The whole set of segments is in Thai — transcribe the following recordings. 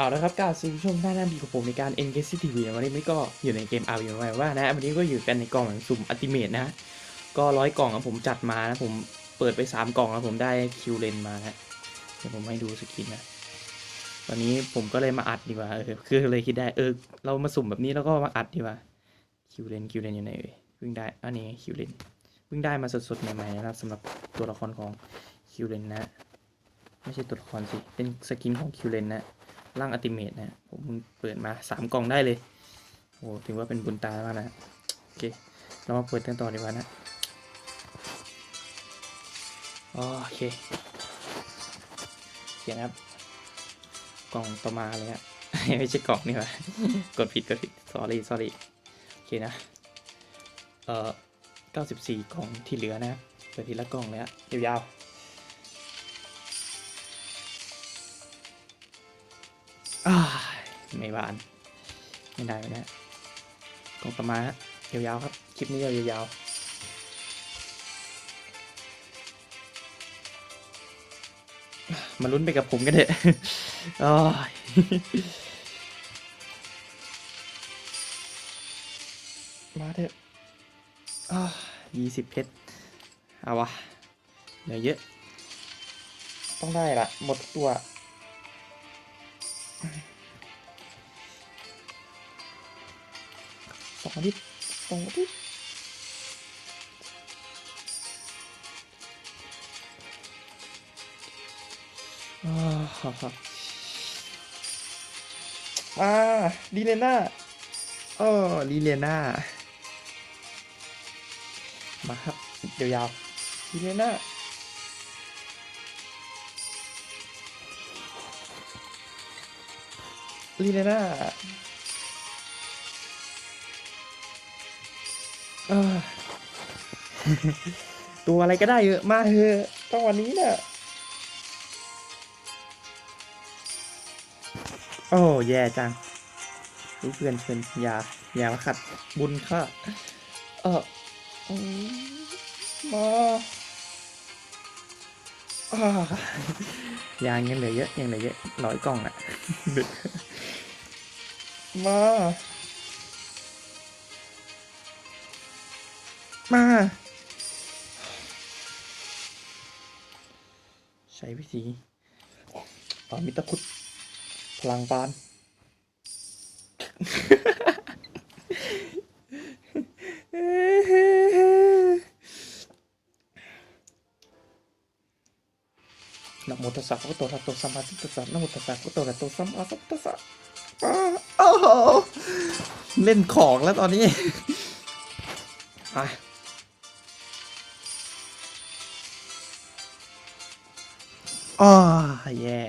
เอาละครับกาวสวัสดีผู้ชมท่านนั้นดีกับผมในการ n g a g e TV วันนี้ไม่ก็อยู่ในเกม RV ไว้ว่านะวันนี้ก็อยู่กันในกล่องสุ่มอัติเมตนะ ก็ร้อยกล่องครับผมจัดมานะ ผมเปิดไปสามกล่องแล้วผมได้คิวเลนมานะเดี๋ยวผมให้ดูสกินนะตอนนี้ผมก็เลยมาอัดดีกว่าเออคือเลยคิดได้เออเรามาสุ่มแบบนี้แล้วก็มาอัดดีกว่าคิวเลนคิวเลนอยู่ไหนเอ่ยเพิ่งได้อันนี้คิวเลนเพิ่งได้มาสดๆใหม่ๆนะครับสำหรับตัวละครของคิวเลนนะ ไม่ใช่ตัวละครสิเป็นสกินของคิวเลนนะ ร่างอัติเมตนะผมเปิดมาสามกล่องได้เลยโอ้ถือว่าเป็นบุญตามากนะโอเคเรามาเปิดกันต่อดีกว่านะโอเคเขียนครับ กล่องต่อมาเลยฮะไม่ใช่กล่องนี่หว่ากดผิดกดผิด sorry sorry โอเคนะ เอ่อ94 กล่องที่เหลือนะเปิดทีละกล่องเลยฮะยาวๆ ไม่บาน ไม่ได้ไม่ได้กล่องต่อมาฮะยาวๆครับ คลิปนี้ยาวๆมาลุ้นไปกับผมกันเถอะโอ้ยมาเถอะยี่สิบเพชร เอาวะ เหลือเยอะ ต้องได้ละ หมดตัว สองทิตย์สองทิตย์อ่าฮ่าฮ่ามาลีเลน่าเออลีเลน่ามาครับเดี๋ยาวๆลีเลน่า ลีเลน่าตัวอะไรก็ได้เยอะมาเถอะต้องวันนี้เนี่ยโอ้แย่จังรู้เพื่อนเชิญอย่าอย่ามาขัดบุญค่ะเอออืมมาอ่ายางยังเหลือเยอะยังเหลือเยอะร้อยกล่องอะ มา มา ใช้วิธีเอามิตรพุทธพลังปาน นะโมตัสสะพระพุทโตอะระหะโตสัมมาสัมพุทธัสสะนะโมตัสสะพระพุทโตอะระหะโตสัมมาสัมพุทธัสสะอ้าโอ้โห เล่นของแล้วตอนนี้อะอ้าแย่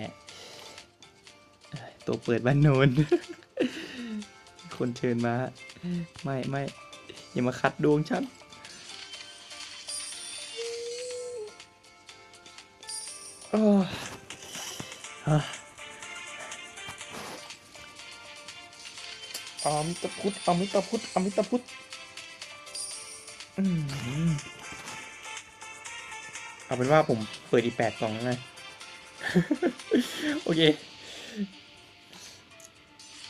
ตัวเปิดบ้านโนนคนเชิญมา ไม่ไม่อย่ามาขัดดวงฉันอ้อ อมิตรพุทธอมิตรพุทธอมิตรพุทธอืมเอาเป็นว่าผมเปิดอีกแปดกล่องแล้วไงโอเค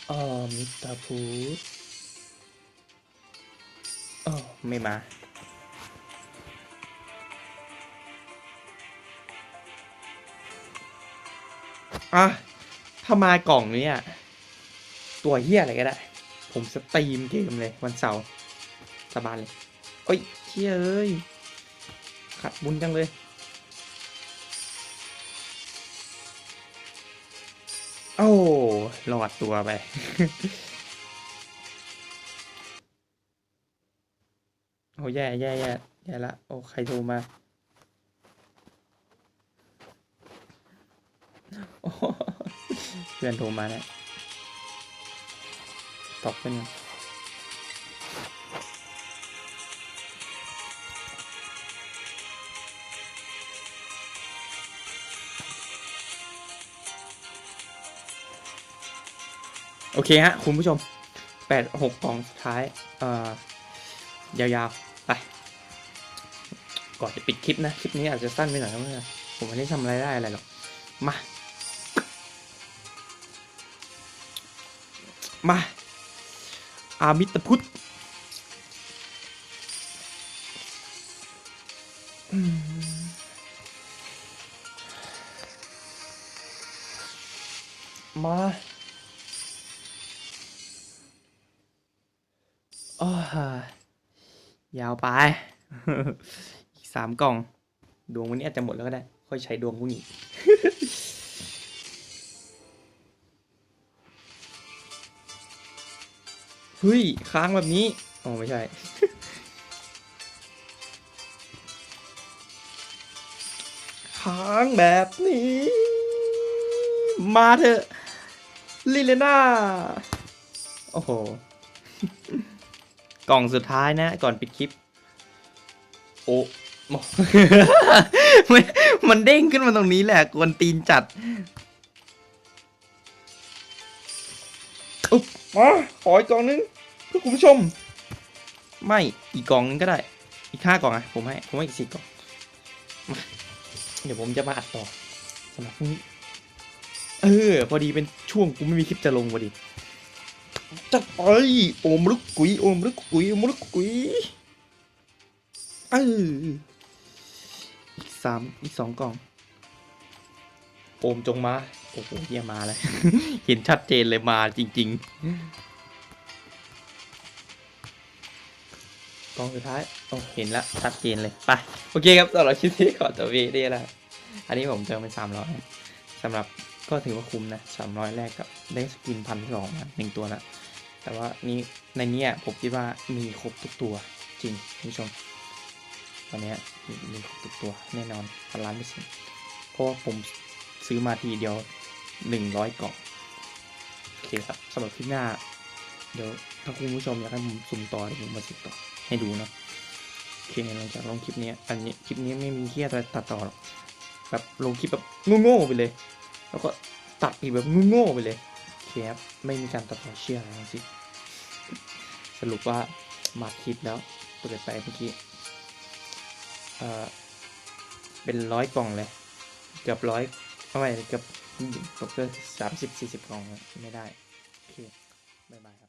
อมิตรพุทธอ๋อไม่มาอะถ้ามากล่องนี้อะตัวเฮียอะไรก็ได้ ผมสตรีมเกมเลยวันเสาร์สบายเลยเอ้ยเฮียเอ้ยขัดบุญจังเลย โอ้รอดตัวไปโอ้แย่แย่แย่แย่ละโอ้ใครโทรมาเพื่อนโทรมาเนี่ย ตอบเป็นโอเคฮะ คุณผู้ชมแปดหกกล่องสุดท้าย เอ่อ ยาวๆ ไป ก่อนจะปิดคลิปนะ คลิปนี้อาจจะสั้นไปหน่อยนะเพื่อนผมไม่ได้ทำอะไรได้อะไรหรอก มา มา อามิตพุทธมาโอ้ยยาวไป อีกสามกล่อง ดวงวันนี้อาจจะหมดแล้วก็ได้ ค่อยใช้ดวงพรุ่งนี้ เฮ้ย ค้างแบบนี้ อ๋อ ไม่ใช่ ค้างแบบนี้ มาเถอะ ลิเลน่า โอ้โห กล่องสุดท้ายนะ ก่อนปิดคลิป โอ้โมมันมันเด้งขึ้นมาตรงนี้แหละกวนตีนจัดอุ๊บ ขออีกกล่องนึงเพื่อคุณผู้ชม ไม่อีกกล่องนึงก็ได้ อีกห้ากล่องอะผมให้ผมให้อีกสี่กล่องเดี๋ยวผมจะมาอัดต่อสำหรับพรุ่งนี้เออ พอดีเป็นช่วงกูไม่มีคลิปจะลงพอดีจัดไปโอมลุกกุยโอมลุกกุยโอมลุกกุยเอออีกสามอีกสองกล่อง โอมจงมา โอ้โหเฮียมาเลย เห็นชัดเจนเลยมาจริง ๆ กองสุดท้ายโอ้เห็นแล้วชัดเจนเลย ไป โอเคครับสำหรับคลิปนี้ขอตัววีได้แล้วอันนี้ผมเติมไปสามร้อยสำหรับก็ถือว่าคุ้มนะสามร้อยแรกกับได้สกินพันสองมาหนึ่งตัวละแต่ว่านี้ในเนี้ยผมคิดว่ามีครบทุกตัวจริงคุณผู้ชมตอนนี้มีมีครบทุกตัวแน่นอนพันล้านเปอร์เซ็นต์เพราะว่าผมซื้อมาทีเดียว หนึ่งร้อยกล่องโอเคครับสำหรับคลิปหน้า เดี๋ยวถ้าคุณผู้ชมอยากให้ผมสุ่มต่อผมมาสุ่มต่อให้ดูนะโอเคหลังจากลงคลิปนี้อันนี้คลิปนี้ไม่มีเคียอะไรตัดต่อหรอกแบบลงคลิปแบบโง่ๆไปเลย แล้วก็ตัดอีกแบบโง่ๆไปเลยโอเคครับไม่มีการตัดต่อเชื่ออะไรทั้งสิ้นสรุปว่ามาคลิปแล้วเปิดไปเมื่อกี้เออเป็นร้อยกล่องเลย เกือบร้อยเอาไม่เกือบ ตกเกินสามสิบสี่สิบกล่องไม่ได้ โอเค บ๊ายบายครับ